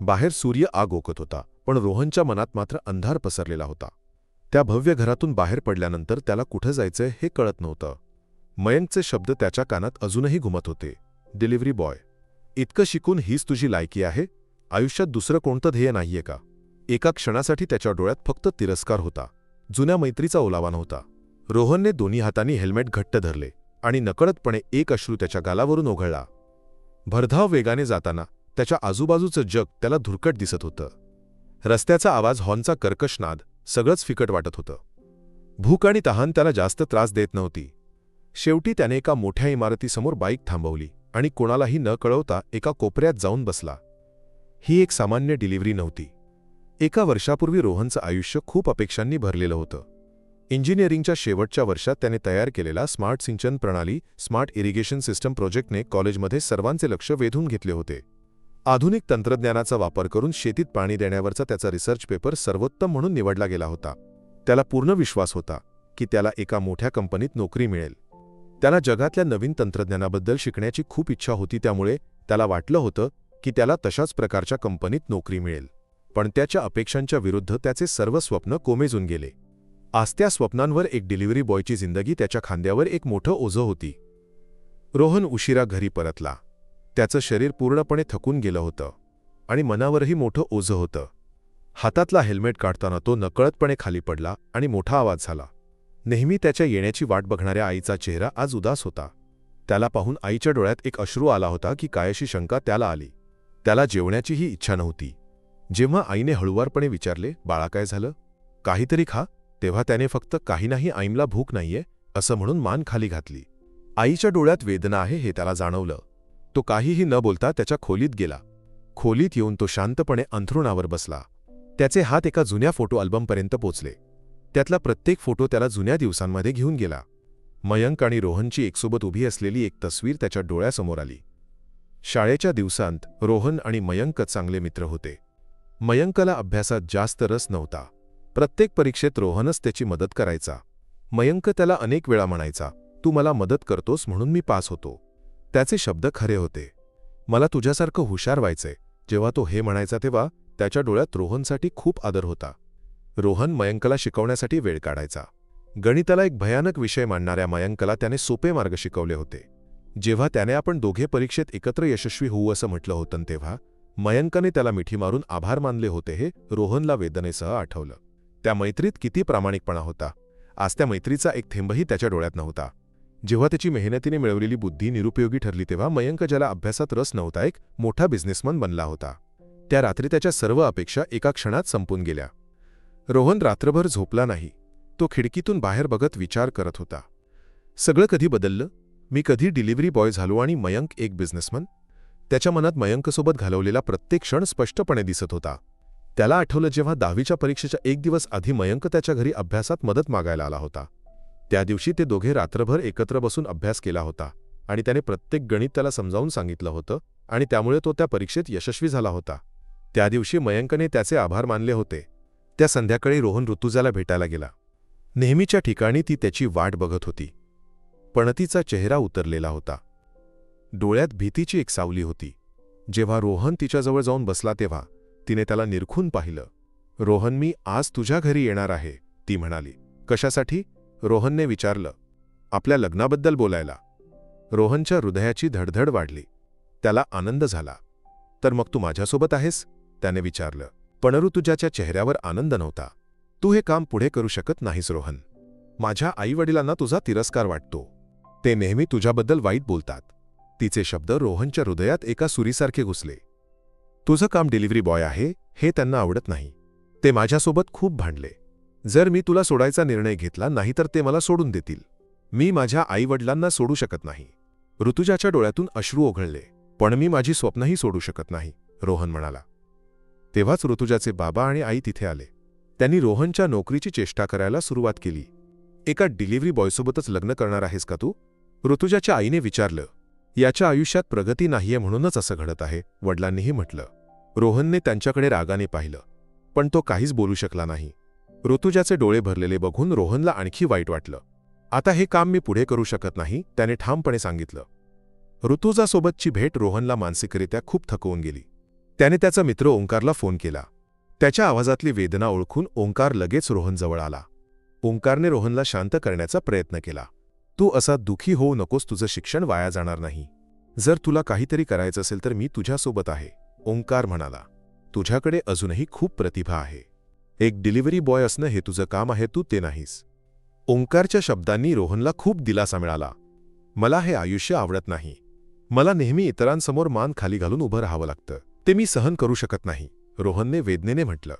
बाहेर सूर्य आग ओकत होता पण रोहनच्या मनात मात्र अंधार पसरलेला होता. त्या भव्य घरातून बाहेर पडल्यानंतर त्याला कुठं जायचंय हे कळत नव्हतं. मयंकचे शब्द त्याच्या कानात अजूनही घुमत होते. डिलिव्हरी बॉय इतकं शिकून हीच तुझी लायकी आहे? आयुष्यात दुसरं कोणतं ध्येय नाहीये का? एका क्षणासाठी त्याच्या डोळ्यात फक्त तिरस्कार होता. जुन्या मैत्रीचा ओलावा नव्हता. रोहनने दोन्ही हातांनी हेल्मेट घट्ट धरले आणि नकळतपणे एक अश्रू त्याच्या गालावरून ओघळला. भरधाव वेगाने जाताना त्याच्या आजूबाजूचं जग त्याला धुरकट दिसत होतं. रस्त्याचा आवाज हॉर्नचा कर्कश नाद सगळंच फिकट वाटत होतं. भूक आणि तहान त्याला जास्त त्रास देत नव्हती. शेवटी त्याने एका मोठ्या इमारतीसमोर बाईक थांबवली आणि कोणालाही न कळवता एका कोपऱ्यात जाऊन बसला. ही एक सामान्य डिलिव्हरी नव्हती. एका वर्षापूर्वी रोहनचं आयुष्य खूप अपेक्षांनी भरलेलं होतं. इंजिनिअरिंगच्या शेवटच्या वर्षात त्याने तयार केलेला स्मार्ट सिंचन प्रणाली स्मार्ट इरिगेशन सिस्टम प्रोजेक्टने कॉलेजमध्ये सर्वांचे लक्ष वेधून घेतले होते. आधुनिक तंत्रज्ञानाचा वापर करून शेतीत पाणी देण्यावरचा त्याचा रिसर्च पेपर सर्वोत्तम म्हणून निवडला गेला होता. त्याला पूर्ण विश्वास होता की त्याला एका मोठ्या कंपनीत नोकरी मिळेल. त्याला जगातल्या नवीन तंत्रज्ञानाबद्दल शिकण्याची खूप इच्छा होती त्यामुळे त्याला वाटलं होतं की त्याला तशाच प्रकारच्या कंपनीत नोकरी मिळेल. पण त्याच्या अपेक्षांच्या विरुद्ध त्याचे सर्व स्वप्न कोमेजून गेले. आज त्या स्वप्नांवर एक डिलिव्हरी बॉयची जिंदगी त्याच्या खांद्यावर एक मोठं ओझं होती. रोहन उशिरा घरी परतला. त्याचं शरीर पूर्णपणे थकून गेलं होतं आणि मनावरही मोठं ओझं होतं. हातातला हेल्मेट काढताना तो नकळतपणे खाली पडला आणि मोठा आवाज झाला. नेहमी त्याच्या येण्याची वाट बघणाऱ्या आईचा चेहरा आज उदास होता. त्याला पाहून आईच्या डोळ्यात एक अश्रू आला होता की कायशी शंका त्याला आली. त्याला जेवण्याचीही इच्छा नव्हती. जेव्हा आईने हळुवारपणे विचारले बाळा काय झालं? काहीतरी खा. तेव्हा त्याने फक्त काही नाही आईमला भूक नाहीये असं म्हणून मान खाली घातली. आईच्या डोळ्यात वेदना आहे हे त्याला जाणवलं. तो काहीही न बोलता त्याच्या खोलीत गेला. खोलीत येऊन तो शांतपणे अंथरुणावर बसला. त्याचे हात एका जुन्या फोटो अल्बमपर्यंत पोचले. त्यातला प्रत्येक फोटो त्याला जुन्या दिवसांमध्ये घेऊन गेला. मयंक आणि रोहनची एकसोबत उभी असलेली एक तस्वीर त्याच्या डोळ्यासमोर आली. शाळेच्या दिवसांत रोहन आणि मयंक चांगले मित्र होते. मयंकला अभ्यासात जास्त रस नव्हता. प्रत्येक परीक्षेत रोहनच त्याची मदत करायचा. मयंक त्याला अनेक वेळा म्हणायचा तू मला मदत करतोस म्हणून मी पास होतो. त्याचे शब्द खरे होते. मला तुझ्यासारखं हुशार व्हायचंय. जेव्हा तो हे म्हणायचा तेव्हा त्याच्या डोळ्यात रोहनसाठी खूप आदर होता. रोहन मयंकला शिकवण्यासाठी वेळ काढायचा. गणिताला एक भयानक विषय मांडणाऱ्या मयंकला त्याने सोपे मार्ग शिकवले होते. जेव्हा त्याने आपण दोघे परीक्षेत एकत्र यशस्वी होऊ असं म्हटलं होतं तेव्हा मयंकने त्याला मिठी मारून आभार मानले होते हे रोहनला वेदनेसह आठवलं. त्या मैत्रीत किती प्रामाणिकपणा होता. आज त्या मैत्रीचा एक थेंबही त्याच्या डोळ्यात नव्हता. जेव्हा त्याची मेहनतीने मिळवलेली बुद्धी निरुपयोगी ठरली तेव्हा मयंक ज्याला अभ्यासात रस नव्हता एक मोठा बिझनेसमन बनला होता. त्या रात्री त्याच्या सर्व अपेक्षा एका क्षणात संपून गेल्या. रोहन रात्रभर झोपला नाही. तो खिडकीतून बाहेर बघत विचार करत होता. सगळं कधी बदललं? मी कधी डिलिव्हरी बॉय झालो आणि मयंक एक बिझनेसमन त्याच्या मनात मयंकसोबत घालवलेला प्रत्येक क्षण स्पष्टपणे दिसत होता. त्याला आठवलं जेव्हा दहावीच्या परीक्षेच्या एक दिवस आधी मयंक त्याच्या घरी अभ्यासात मदत मागायला आला होता. त्या दिवशी ते दोघे रात्रभर एकत्र बसून अभ्यास केला होता आणि त्याने प्रत्येक गणित त्याला समजावून सांगितलं होतं आणि त्यामुळे तो त्या परीक्षेत यशस्वी झाला होता. त्या दिवशी मयंकने त्याचे आभार मानले होते. त्या संध्याकाळी रोहन ऋतुजाला भेटायला गेला. नेहमीच्या ठिकाणी ती त्याची वाट बघत होती. पण तिचा चेहरा उतरलेला होता. डोळ्यात भीतीची एक सावली होती. जेव्हा रोहन तिच्याजवळ जाऊन बसला तेव्हा तिने त्याला निरखून पाहिलं. रोहन मी आज तुझ्या घरी येणार आहे ती म्हणाली. कशासाठी? रोहनने विचारलं आपल्या लग्नाबद्दल बोलायला. रोहनच्या हृदयाची धडधड वाढली. त्याला आनंद झाला. तर मग तू माझ्यासोबत आहेस? त्याने विचारलं. पण ऋतुजाच्या चेहऱ्यावर आनंद नव्हता. तू हे काम पुढे करू शकत नाहीस रोहन. माझ्या आईवडिलांना तुझा तिरस्कार वाटतो. ते नेहमी तुझ्याबद्दल वाईट बोलतात. तिचे शब्द रोहनच्या हृदयात एका सुरीसारखे घुसले. तुझं काम डिलिव्हरी बॉय आहे हे त्यांना आवडत नाही. ते माझ्यासोबत खूप भांडले. जर मी तुला सोडायचा निर्णय घेतला नाही तर ते मला सोडून देतील. मी माझ्या आईवडिलांना सोडू शकत नाही. ऋतुजाच्या डोळ्यातून अश्रू ओघळले पण मी माझी स्वप्नही सोडू शकत नाही रोहन म्हणाला. तेव्हाच ऋतुजाचे बाबा आणि आई तिथे आले. त्यांनी रोहनच्या नोकरीची चेष्टा करायला सुरुवात केली. एका डिलिव्हरी बॉयसोबतच लग्न करणार आहेस का तू? ऋतुजाच्या आईने विचारलं. याच्या आयुष्यात प्रगती नाहीये म्हणूनच असं घडत आहे वडिलांनीही म्हटलं. रोहनने त्यांच्याकडे रागाने पाहिलं पण तो काहीच बोलू शकला नाही. ऋतुजाचे डोळे भरलेले बघून रोहनला आणखी वाईट वाटलं. आता हे काम मी पुढे करू शकत नाही त्याने ठामपणे सांगितलं. ऋतुजासोबतची भेट रोहनला मानसिकरित्या खूप थकवून गेली. त्याने त्याचा मित्र ओंकारला फोन केला. त्याच्या आवाजातली वेदना ओळखून ओंकार लगेच रोहनजवळ आला. ओंकारने रोहनला शांत करण्याचा प्रयत्न केला. तू असा दुखी होऊ नकोस तुझं शिक्षण वाया जाणार नाही. जर तुला काहीतरी करायचं असेल तर मी तुझ्यासोबत आहे ओंकार म्हणाला. तुझ्याकडे अजूनही खूप प्रतिभा आहे. एक डिलिव्हरी बॉय असणं हे तुझं काम आहे तू ते नाहीस. ओंकारच्या शब्दांनी रोहनला खूप दिलासा मिळाला. मला हे आयुष्य आवडत नाही. मला नेहमी इतरांसमोर मान खाली घालून उभं राहावं लागतं. ते मी सहन करू शकत नाही रोहनने वेदनेने म्हटलं.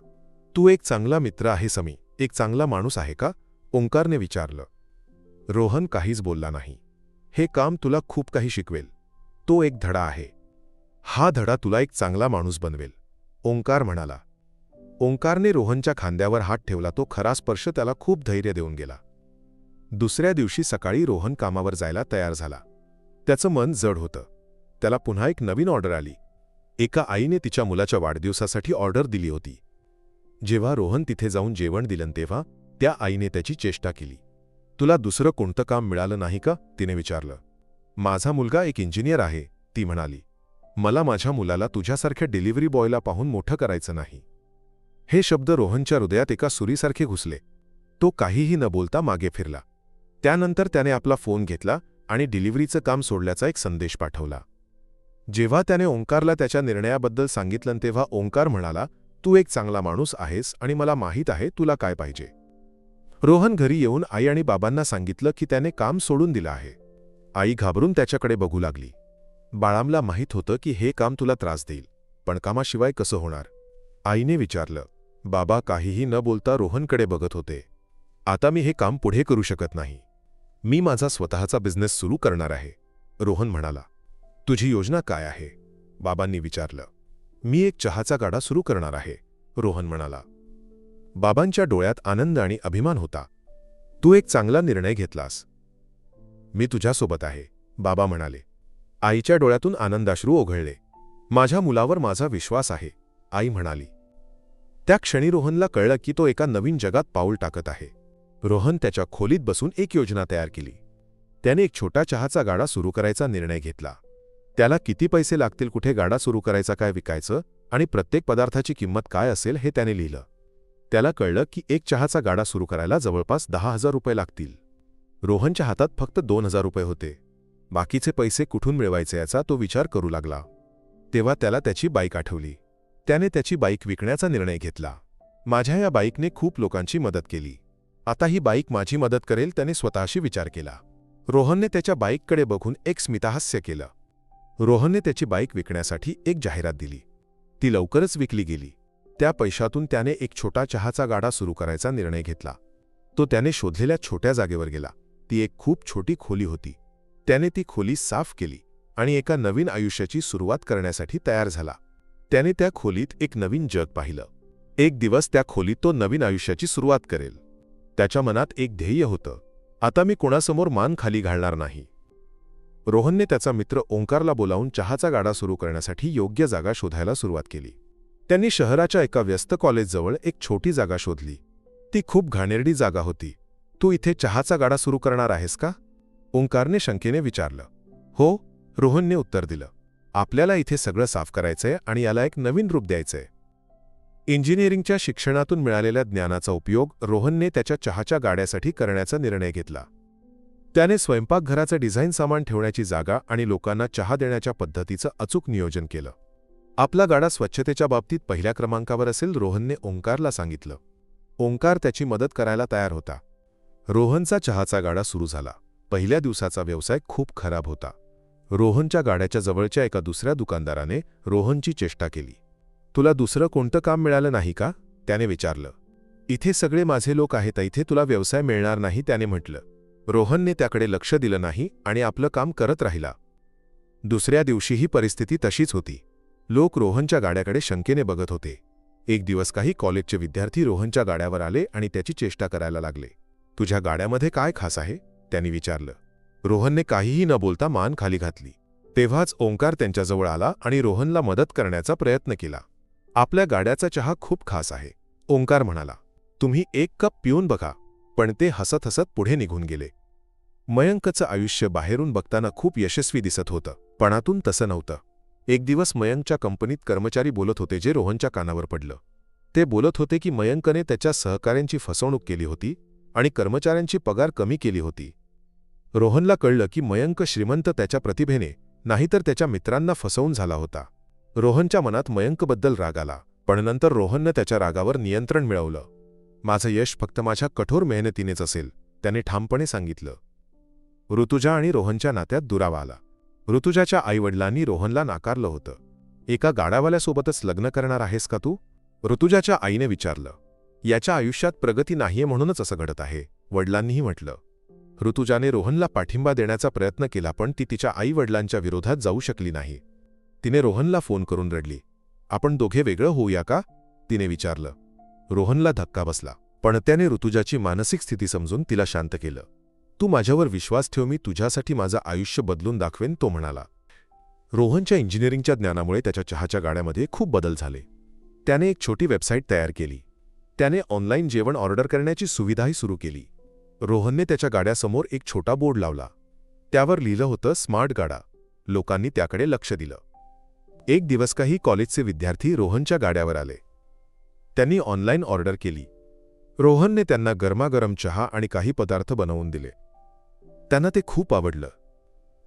तू एक चांगला मित्र आहे समी. एक चांगला माणूस आहे का? ओंकारने विचारलं. रोहन काहीच बोलला नाही. हे काम तुला खूप काही शिकवेल. तो एक धडा आहे. हा धडा तुला एक चांगला माणूस बनवेल. ओंकार म्हणाला. ओंकारने रोहनच्या खांद्यावर हात ठेवला तो खरा स्पर्श त्याला खूप धैर्य देऊन गेला. दुसऱ्या दिवशी सकाळी रोहन कामावर जायला तयार झाला. त्याचं मन जड होतं. त्याला पुन्हा एक नवीन ऑर्डर आली. एका आईने तिच्या मुलाच्या वाढदिवसासाठी ऑर्डर दिली होती. जेव्हा रोहन तिथे जाऊन जेवण दिलं तेव्हा त्या आईने त्याची चेष्टा केली. तुला दुसरं कोणतं काम मिळालं नाही का? तिने विचारलं. माझा मुलगा एक इंजिनियर आहे ती म्हणाली. मला माझ्या मुलाला तुझ्यासारख्या डिलिव्हरी बॉयला पाहून मोठं करायचं नाही. हे शब्द रोहनच्या हृदयात एका सुरीसारखे घुसले. तो काहीही न बोलता मागे फिरला. त्यानंतर त्याने आपला फोन घेतला आणि डिलिव्हरीचं काम सोडल्याचा एक संदेश पाठवला. जेव्हा त्याने ओंकारला त्याच्या निर्णयाबद्दल सांगितलं तेव्हा ओंकार म्हणाला तू एक चांगला माणूस आहेस आणि मला माहीत आहे तुला काय पाहिजे. रोहन घरी येऊन आई आणि बाबांना सांगितलं की त्याने काम सोडून दिलं आहे. आई घाबरून त्याच्याकडे बघू लागली. बाळामला माहीत होतं की हे काम तुला त्रास देईल पण कामाशिवाय कसं होणार? आईने विचारलं बाबा काहीही न बोलता रोहनकडे बघत होते. आता मी हे काम पुढे करू शकत नाही. मी माझा स्वतःचा बिझनेस सुरू करणार आहे. रोहन म्हणाला तुझी योजना काय आहे? बाबांनी विचारलं. मी एक चहाचा गाडा सुरू करणार आहे. रोहन म्हणाला बाबांच्या डोळ्यात आनंद आणि अभिमान होता. तू एक चांगला निर्णय घेतलास. मी तुझ्यासोबत आहे बाबा म्हणाले. आईच्या डोळ्यातून आनंदाश्रू ओघळले. माझ्या मुलावर माझा विश्वास आहे आई म्हणाली. त्या क्षणी रोहनला कळलं की तो एका नवीन जगात पाऊल टाकत आहे. रोहन त्याच्या खोलीत बसून एक योजना तयार केली. त्याने एक छोटा चहाचा गाडा सुरू करायचा निर्णय घेतला. त्याला किती पैसे लागतील कुठे गाडा सुरू करायचा काय विकायचं आणि प्रत्येक पदार्थाची किंमत काय असेल हे त्याने लिहिलं. त्याला कळलं की एक चहाचा गाडा सुरू करायला जवळपास दहा हजार रुपये लागतील. रोहनच्या हातात फक्त दोन हजार रुपये होते. बाकीचे पैसे कुठून मिळवायचे याचा तो विचार करू लागला. तेव्हा त्याला त्याची बाईक आठवली. त्याने त्याची बाईक विकण्याचा निर्णय घेतला. माझ्या या बाईकने खूप लोकांची मदत केली. आता ही बाईक माझी मदत करेल त्याने स्वतःशी विचार केला. रोहनने त्याच्या बाईककडे बघून एक स्मिताहास्य केलं. रोहनने त्याची बाईक विकण्यासाठी एक जाहिरात दिली. ती लवकरच विकली गेली. त्या पैशातून त्याने एक छोटा चहाचा गाडा सुरू करायचा निर्णय घेतला. तो त्याने शोधलेल्या छोट्या जागेवर गेला. ती एक खूप छोटी खोली होती. त्याने ती खोली साफ केली आणि एका नवीन आयुष्याची सुरुवात करण्यासाठी तयार झाला. त्याने त्या खोलीत एक नवीन जग पाहिलं. एक दिवस त्या खोलीत तो नवीन आयुष्याची सुरुवात करेल. त्याच्या मनात एक ध्येय होतं. आता मी कोणासमोर मान खाली घालणार नाही. रोहनने त्याचा मित्र ओंकारला बोलावून चहाचा गाडा सुरू करण्यासाठी योग्य जागा शोधायला सुरुवात केली. त्यांनी शहराच्या एका व्यस्त कॉलेजजवळ एक छोटी जागा शोधली. ती खूप घाणेरडी जागा होती. तू इथे चहाचा गाडा सुरू करणार आहेस का? ओंकारने शंकेने विचारलं. हो रोहनने उत्तर दिलं. आपल्याला इथे सगळं साफ करायचंय आणि याला एक नवीन रूप द्यायचंय. इंजिनिअरिंगच्या शिक्षणातून मिळालेल्या ज्ञानाचा उपयोग रोहनने त्याच्या चहाच्या गाड्यासाठी करण्याचा निर्णय घेतला. त्याने स्वयंपाकघराचं डिझाईन सामान ठेवण्याची जागा आणि लोकांना चहा देण्याच्या पद्धतीचं अचूक नियोजन केलं. आपला गाडा स्वच्छतेच्या बाबतीत पहिल्या क्रमांकावर असेल रोहनने ओंकारला सांगितलं. ओंकार त्याची मदत करायला तयार होता. रोहनचा चहाचा गाडा सुरू झाला. पहिल्या दिवसाचा व्यवसाय खूप खराब होता. रोहनच्या गाड्याच्या जवळच्या एका दुसऱ्या दुकानदाराने रोहनची चेष्टा केली. तुला दुसरं कोणतं काम मिळालं नाही का? त्याने विचारलं. इथे सगळे माझे लोक आहेत इथे तुला व्यवसाय मिळणार नाही त्याने म्हटलं. रोहनने त्याकडे लक्ष दिलं नाही आणि आपलं काम करत राहिला. दुसऱ्या दिवशी ही परिस्थिती तशीच होती. लोक रोहनच्या गाड्याकडे शंकेने बघत होते. एक दिवस काही कॉलेजचे विद्यार्थी रोहनच्या गाड्यावर आले आणि त्याची चेष्टा करायला लागले. तुझ्या गाड्यामध्ये काय खास आहे? त्यांनी विचारलं. रोहनने काहीही न बोलता मान खाली घातली. तेव्हाच ओंकार त्यांच्याजवळ आला आणि रोहनला मदत करण्याचा प्रयत्न केला. आपल्या गाड्याचा चहा खूप खास आहे. ओंकार म्हणाला तुम्ही एक कप पिऊन बघा. पण ते हसत हसत पुढे निघून गेले. मयंकचं आयुष्य बाहेरून बघताना खूप यशस्वी दिसत होतं. पणातून तसं नव्हतं. एक दिवस मयंकच्या कंपनीत कर्मचारी बोलत होते जे रोहनच्या कानावर पडलं. ते बोलत होते की मयंकने त्याच्या सहकाऱ्यांची फसवणूक केली होती आणि कर्मचाऱ्यांची पगार कमी केली होती. रोहनला कळलं की मयंक श्रीमंत त्याच्या प्रतिभेने नाहीतर त्याच्या मित्रांना फसवून झाला होता. रोहनच्या मनात मयंकबद्दल राग आला पण नंतर रोहननं त्याच्या रागावर नियंत्रण मिळवलं. माझं यश फक्त माझ्या कठोर मेहनतीनेच असेल त्याने ठामपणे सांगितलं. ऋतुजा आणि रोहनच्या नात्यात दुरावा आला. ऋतुजाच्या आईवडिलांनी रोहनला नाकारलं होतं. एका गाडावाल्यासोबतच लग्न करणार आहेस का तू? ऋतुजाच्या आईने विचारलं. याच्या आयुष्यात प्रगती नाहीये म्हणूनच असं घडत आहे वडिलांनीही म्हटलं. ऋतुजाने रोहनला पाठिंबा देण्याचा प्रयत्न केला पण ती तिच्या आईवडिलांच्या विरोधात जाऊ शकली नाही. तिने रोहनला फोन करून रडली. आपण दोघे वेगळं होऊया का? तिने विचारलं. रोहनला धक्का बसला पण त्याने ऋतुजाची मानसिक स्थिती समजून तिला शांत केलं. तू माझ्यावर विश्वास ठेव मी तुझ्यासाठी माझं आयुष्य बदलून दाखवेन तो म्हणाला. रोहनच्या इंजिनिअरिंगच्या ज्ञानामुळे त्याच्या चहाच्या गाड्यामध्ये खूप बदल झाले. त्याने एक छोटी वेबसाईट तयार केली. त्याने ऑनलाईन जेवण ऑर्डर करण्याची सुविधाही सुरू केली. रोहनने त्याच्या गाड्यासमोर एक छोटा बोर्ड लावला. त्यावर लिहिलं होतं स्मार्ट गाडा. लोकांनी त्याकडे लक्ष दिलं. एक दिवस काही कॉलेजचे विद्यार्थी रोहनच्या गाड्यावर आले. त्यांनी ऑनलाईन ऑर्डर केली. रोहनने त्यांना गरमागरम चहा आणि काही पदार्थ बनवून दिले. त्यांना ते खूप आवडलं.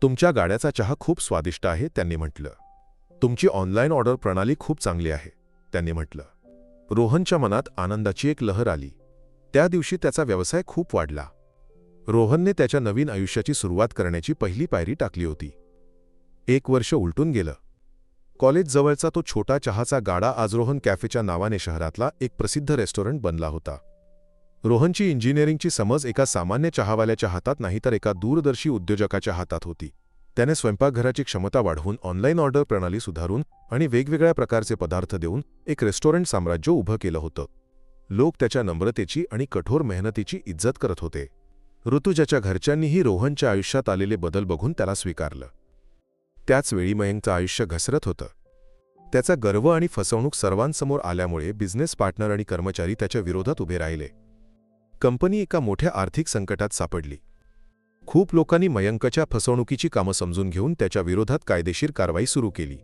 तुमच्या गाड्याचा चहा खूप स्वादिष्ट आहे त्यांनी म्हटलं. तुमची ऑनलाईन ऑर्डर प्रणाली खूप चांगली आहे त्यांनी म्हटलं. रोहनच्या मनात आनंदाची एक लहर आली. त्या दिवशी त्याचा व्यवसाय खूप वाढला. रोहनने त्याच्या नवीन आयुष्याची सुरुवात करण्याची पहिली पायरी टाकली होती. एक वर्ष उलटून गेलं. कॉलेजजवळचा तो छोटा चहाचा गाडा आज रोहन कॅफेच्या नावाने शहरातला एक प्रसिद्ध रेस्टॉरंट बनला होता. रोहनची इंजिनिअरिंगची समज एका सामान्य चहावाल्याच्या हातात नाही तर एका दूरदर्शी उद्योजकाच्या हातात होती. त्याने स्वयंपाकघराची क्षमता वाढवून ऑनलाईन ऑर्डर प्रणाली सुधारून आणि वेगवेगळ्या प्रकारचे पदार्थ देऊन एक रेस्टॉरंट साम्राज्य उभं केलं होतं. लोक त्याच्या नम्रतेची आणि कठोर मेहनतीची इज्जत करत होते. ऋतुजाच्या घरच्यांनीही रोहनच्या आयुष्यात आलेले बदल बघून त्याला स्वीकारलं. त्याचवेळी मयंकचं आयुष्य घसरत होतं. त्याचा गर्व आणि फसवणूक सर्वांसमोर आल्यामुळे बिझनेस पार्टनर आणि कर्मचारी त्याच्या विरोधात उभे राहिले. कंपनी एका मोठ्या आर्थिक संकटात सापडली. खूप लोकांनी मयंकच्या फसवणुकीची कामं समजून घेऊन त्याच्या विरोधात कायदेशीर कारवाई सुरू केली.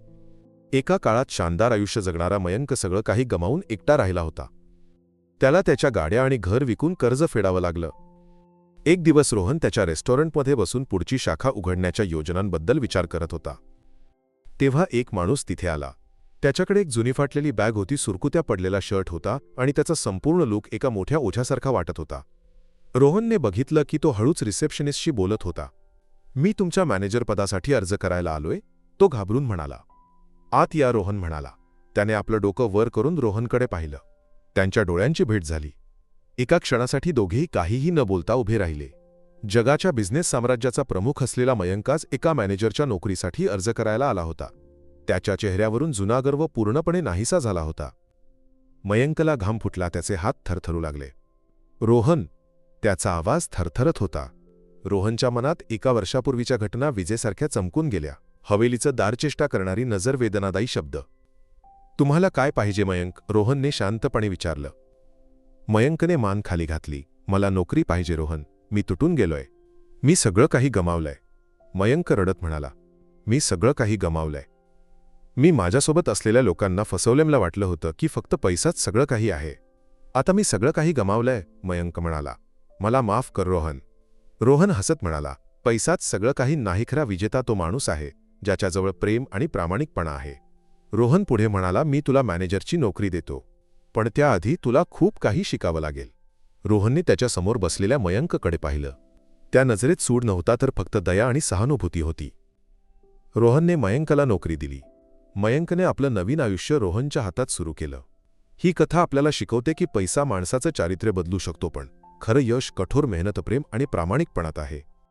एका काळात शानदार आयुष्य जगणारा मयंक सगळं काही गमावून एकटा राहिला होता. त्याला त्याच्या गाड्या आणि घर विकून कर्ज फेडावं लागलं. एक दिवस रोहन त्याच्या रेस्टॉरंटमध्ये बसून पुढची शाखा उघडण्याच्या योजनांबद्दल विचार करत होता. तेव्हा एक माणूस तिथे आला. त्याच्याकडे एक जुनी फाटलेली बॅग होती सुरकुत्या पडलेला शर्ट होता आणि त्याचा संपूर्ण लूक एका मोठ्या ओझ्यासारखा वाटत होता. रोहनने बघितलं की तो हळूच रिसेप्शनिस्टशी बोलत होता. मी तुमच्या मॅनेजर पदासाठी अर्ज करायला आलोय तो घाबरून म्हणाला. आत या रोहन म्हणाला. त्याने आपलं डोकं वर करून रोहनकडे पाहिलं. त्यांच्या डोळ्यांची भेट झाली. एका क्षणासाठी दोघेही काहीही न बोलता उभे राहिले. जगाच्या बिझनेस साम्राज्याचा प्रमुख असलेला मयंकाज एका मॅनेजरच्या नोकरीसाठी अर्ज करायला आला होता. त्याच्या चेहऱ्यावरून जुना गर्व पूर्णपणे नाहीसा झाला होता. मयंकला घाम फुटला त्याचे हात थरथरू लागले. रोहन त्याचा आवाज थरथरत होता. रोहनच्या मनात एका वर्षापूर्वीच्या घटना विजेसारख्या चमकून गेल्या. हवेलीचं दारचेष्टा करणारी नजर वेदनादायी शब्द. तुम्हाला काय पाहिजे मयंक? रोहनने शांतपणे विचारलं. मयंकने मान खाली घातली. मला नोकरी पाहिजे रोहन. मी तुटून गेलोय. मी सगळं काही गमावलंय. मयंक रडत म्हणाला. मी सगळं काही गमावलंय. मी माझ्यासोबत असलेल्या लोकांना फसवलेमला वाटलं होतं की फक्त पैसाच सगळं काही आहे. आता मी सगळं काही गमावलंय मयंक म्हणाला. मला माफ कर रोहन. रोहन हसत म्हणाला. पैसाच सगळं काही नाही खरा विजेता तो माणूस आहे ज्याच्याजवळ प्रेम आणि प्रामाणिकपणा आहे. रोहन पुढे म्हणाला मी तुला मॅनेजरची नोकरी देतो पण त्याआधी तुला खूप काही शिकावं लागेल. रोहनने त्याच्यासमोर बसलेल्या मयंककडे पाहिलं. त्या नजरेत सूड नव्हता तर फक्त दया आणि सहानुभूती होती. रोहनने मयंकला नोकरी दिली. मयंकने आपलं नवीन आयुष्य रोहनच्या हातात सुरू केलं. ही कथा आपल्याला शिकवते की पैसा माणसाचं चारित्र्य बदलू शकतो पण खरं यश कठोर मेहनतप्रेम आणि प्रामाणिकपणात आहे.